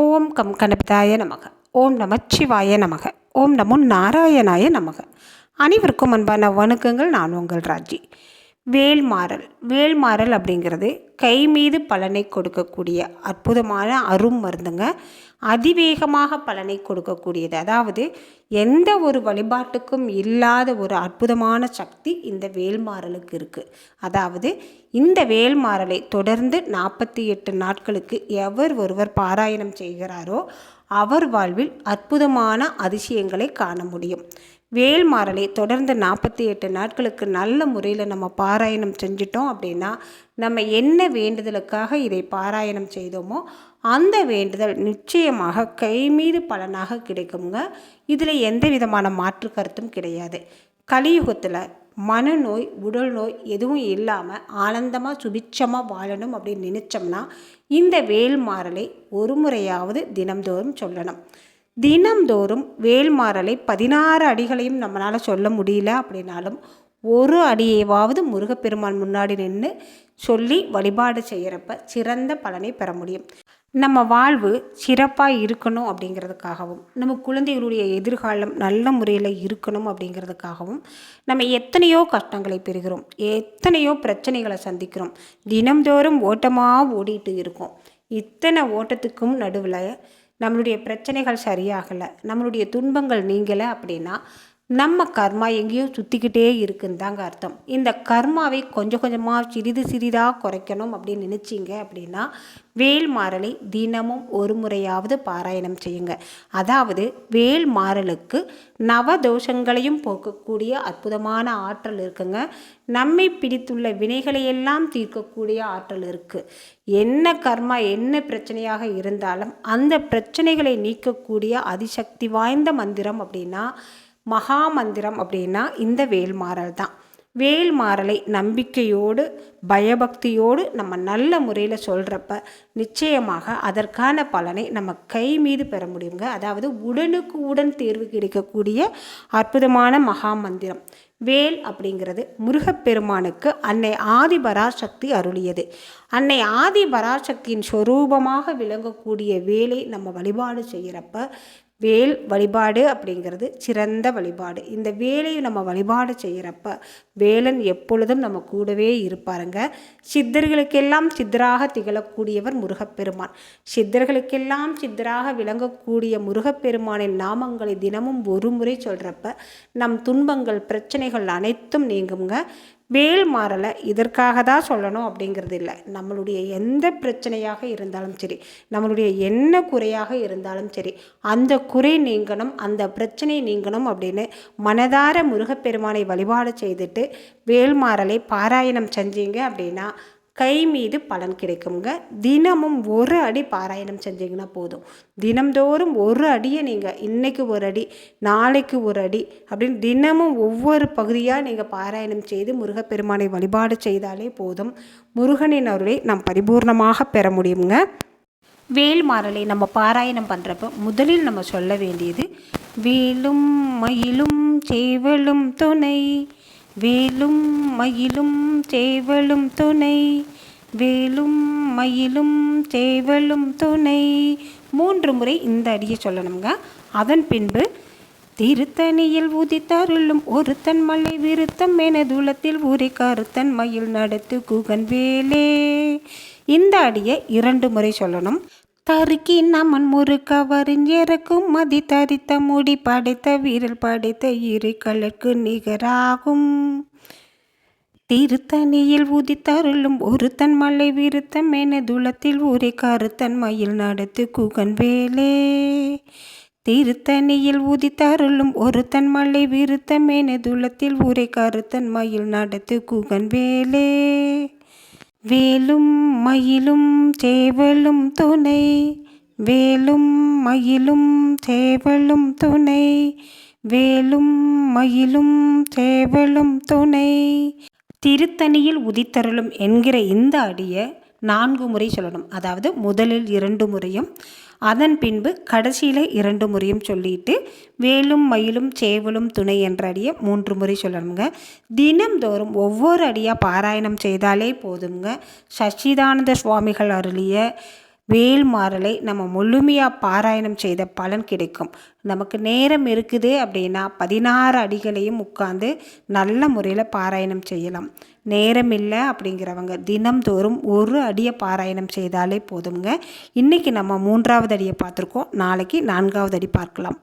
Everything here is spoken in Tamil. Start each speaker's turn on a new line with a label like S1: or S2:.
S1: ஓம் கம் கணபதாய நமக. ஓம் நமச்சிவாய நமக. ஓம் நமோ நாராயணாய நமக. அனைவருக்கும் அன்பான வணக்கங்கள். நான் உங்கள் ராஜி. வேல்மாறல். வேல்மாறல் அப்படிங்கிறது கை மீது பலனை கொடுக்கக்கூடிய அற்புதமான அரும் மருந்துங்க. அதிவேகமாக பலனை கொடுக்கக்கூடியது. அதாவது எந்த ஒரு வழிபாட்டுக்கும் இல்லாத ஒரு அற்புதமான சக்தி இந்த வேல்மாறலுக்கு இருக்குது அதாவது இந்த வேல்மாறலை தொடர்ந்து நாற்பத்தி எட்டு நாட்களுக்கு எவர் ஒருவர் பாராயணம் செய்கிறாரோ அவர் வாழ்வில் அற்புதமான அதிசயங்களை காண முடியும். வேல்மாறலை தொடர்ந்து நாற்பத்தி எட்டு நாட்களுக்கு நல்ல முறையில் நம்ம பாராயணம் செஞ்சிட்டோம் அப்படின்னா நம்ம என்ன வேண்டுதலுக்காக இதை பாராயணம் செய்தோமோ அந்த வேண்டுதல் நிச்சயமாக கைமீது பலனாக கிடைக்குங்க. இதில் எந்த விதமான மாற்று கருத்தும் கிடையாது. கலியுகத்தில் மனநோய் உடல் நோய் எதுவும் இல்லாமல் ஆனந்தமாக சுபிட்சமாக வாழணும் அப்படின்னு நினச்சோம்னா இந்த வேல்மாறலை ஒரு முறையாவது தினம்தோறும் சொல்லணும். தினம்தோறும் வேல்மாறலை பதினாறு அடிகளையும் நம்மளால் சொல்ல முடியல அப்படின்னாலும் ஒரு அடியைவாவது முருகப்பெருமான் முன்னாடி நின்று சொல்லி வழிபாடு செய்கிறப்ப சிறந்த பலனை பெற முடியும். நம்ம வாழ்வு சிறப்பாக இருக்கணும் அப்படிங்கிறதுக்காகவும் நம்ம குழந்தைகளுடைய எதிர்காலம் நல்ல முறையில் இருக்கணும் அப்படிங்கிறதுக்காகவும் நம்ம எத்தனையோ கஷ்டங்களை பெறுகிறோம். எத்தனையோ பிரச்சனைகளை சந்திக்கிறோம். தினம்தோறும் ஓட்டமாக ஓடிட்டு இருக்கோம். இத்தனை ஓட்டத்துக்கும் நடுவில் நம்மளுடைய பிரச்சனைகள் சரியாகலை நம்மளுடைய துன்பங்கள் நீங்கலை அப்படின்னா நம்ம கர்மா எங்கேயோ சுற்றிக்கிட்டே இருக்குன்னு தாங்க அர்த்தம். இந்த கர்மாவை கொஞ்சம் கொஞ்சமாக சிறிது சிறிதாக குறைக்கணும் அப்படின்னு நினச்சிங்க அப்படின்னா வேல் மாறலை தினமும் ஒரு முறையாவது பாராயணம் செய்யுங்க. அதாவது வேல் மாறலுக்கு நவதோஷங்களையும் போக்கக்கூடிய அற்புதமான ஆற்றல் இருக்குங்க. நம்மை பிடித்துள்ள வினைகளையெல்லாம் தீர்க்கக்கூடிய ஆற்றல் இருக்குது என்ன கர்மா என்ன பிரச்சனையாக இருந்தாலும் அந்த பிரச்சனைகளை நீக்கக்கூடிய அதிசக்தி வாய்ந்த மந்திரம் அப்படின்னா மகா மந்திரம் அப்படின்னா இந்த வேல்மாறல் தான். வேல்மாறலை நம்பிக்கையோடு பயபக்தியோடு நம்ம நல்ல முறையில் சொல்கிறப்ப நிச்சயமாக அதற்கான பலனை நம்ம கை மீது பெற முடியுங்க. அதாவது உடனுக்கு உடன் தேர்வு கிடைக்கக்கூடிய அற்புதமான மகா மந்திரம் வேல் அப்படிங்கிறது முருகப்பெருமானுக்கு அன்னை ஆதி பராசக்தி அருளியது. அன்னை ஆதி பராசக்தியின் ஸ்வரூபமாக விளங்கக்கூடிய வேலை நம்ம வழிபாடு செய்கிறப்ப வேல் வழிபாடு அப்படிங்கிறது சிறந்த வழிபாடு. இந்த வேலையை நம்ம வழிபாடு செய்கிறப்ப வேலன் எப்பொழுதும் நம்ம கூடவே இருப்பாருங்க. சித்தர்களுக்கெல்லாம் சித்தராக திகழக்கூடியவர் முருகப்பெருமான். சித்தர்களுக்கெல்லாம் சித்தராக விளங்கக்கூடிய முருகப்பெருமானின் நாமங்களை தினமும் ஒரு முறை சொல்கிறப்ப நம் துன்பங்கள் பிரச்சனை பிரச்சனைகள் அனைத்தும் நீங்குங்க. வேல் மாறலை இதற்காக தான் சொல்லணும் அப்படிங்கிறது இல்லை. நம்மளுடைய எந்த பிரச்சனையாக இருந்தாலும் சரி நம்மளுடைய என்ன குறையாக இருந்தாலும் சரி அந்த குறை நீங்கணும் அந்த பிரச்சனை நீங்கணும் அப்படின்னு மனதார முருகப்பெருமானை வழிபாடு செய்துட்டு வேல்மாறலை பாராயணம் செஞ்சீங்க அப்படின்னா கை மீது பலன் கிடைக்குங்க தினமும் ஒரு அடி பாராயணம் செஞ்சீங்கன்னா போதும். தினம்தோறும் ஒரு அடியை நீங்கள் இன்றைக்கு ஒரு அடி நாளைக்கு ஒரு அடி அப்படின்னு தினமும் ஒவ்வொரு பகுதியாக நீங்கள் பாராயணம் செய்து முருகப்பெருமானை வழிபாடு செய்தாலே போதும். முருகனின் அருளை நாம் பரிபூர்ணமாக பெற முடியுங்க வேல்மாறலை நம்ம பாராயணம் பண்ணுறப்ப முதலில் நம்ம சொல்ல வேண்டியது வேலும் மயிலும் சேவலும் துணை வேலும் மயிலும் சேவலும் துணை. வேலும் மயிலும் சேவலும் துணை. மூன்று முறை இந்த அடியை சொல்லணுங்க. அதன் பின்பு திருத்தணியில் உதித்தருளும் ஒருத்தன் மலை விருத்தம் என தூளத்தில் ஊரை கருத்தன் மயில் நடத்து குகன் வேலே. இந்த அடியை இரண்டு முறை சொல்லணும். தருக்கி நமன் முறுக்கவரின் இறக்கும் மதி தரித்த முடி படைத்த வீரல் படைத்த இரு கலர்க்கு நிகராகும். திருத்தணியில் உதித்தருளும் ஒருத்தன் மலை விருத்தம் என துளத்தில் ஊரை கருத்தன் மயில் நடத்து குகன் வேலே. திருத்தணியில் உதித்தருளும் ஒருத்தன் மலை விருத்தம் என துளத்தில் ஊரை கருத்தன் மயில் நடத்து குகன் வேலே. வேலும் மயிலும் சேவலும் துணை. வேலும் மயிலும் சேவலும் துணை. வேலும் மயிலும் சேவலும் துணை. திருத்தணியில் உதித்தருளும் என்கிற இந்த அடியை நான்கு முறை சொல்லணும். அதாவது முதலில் இரண்டு முறையும் அதன் பின்பு கடைசியில் இரண்டு முறையும் சொல்லிட்டு வேலும் மயிலும் சேவலும் துணை என்ற அடியை மூன்று முறை சொல்லணுங்க. தினம்தோறும் ஒவ்வொரு அடியாக பாராயணம் செய்தாலே போதுங்க சச்சிதானந்த சுவாமிகள் அருளிய வேல்மாறலை நம்ம முழுமையாக பாராயணம் செய்த பலன் கிடைக்கும். நமக்கு நேரம் இருக்குது அப்படின்னா பதினாறு அடிகளையும் உட்காந்து நல்ல முறையில் பாராயணம் செய்யலாம். நேரம் இல்லை அப்படிங்கிறவங்க தினம்தோறும் ஒரு அடியை பாராயணம் செய்தாலே போதுங்க இன்றைக்கி நம்ம மூன்றாவது அடியை பார்த்துருக்கோம். நாளைக்கு நான்காவது அடி பார்க்கலாம்.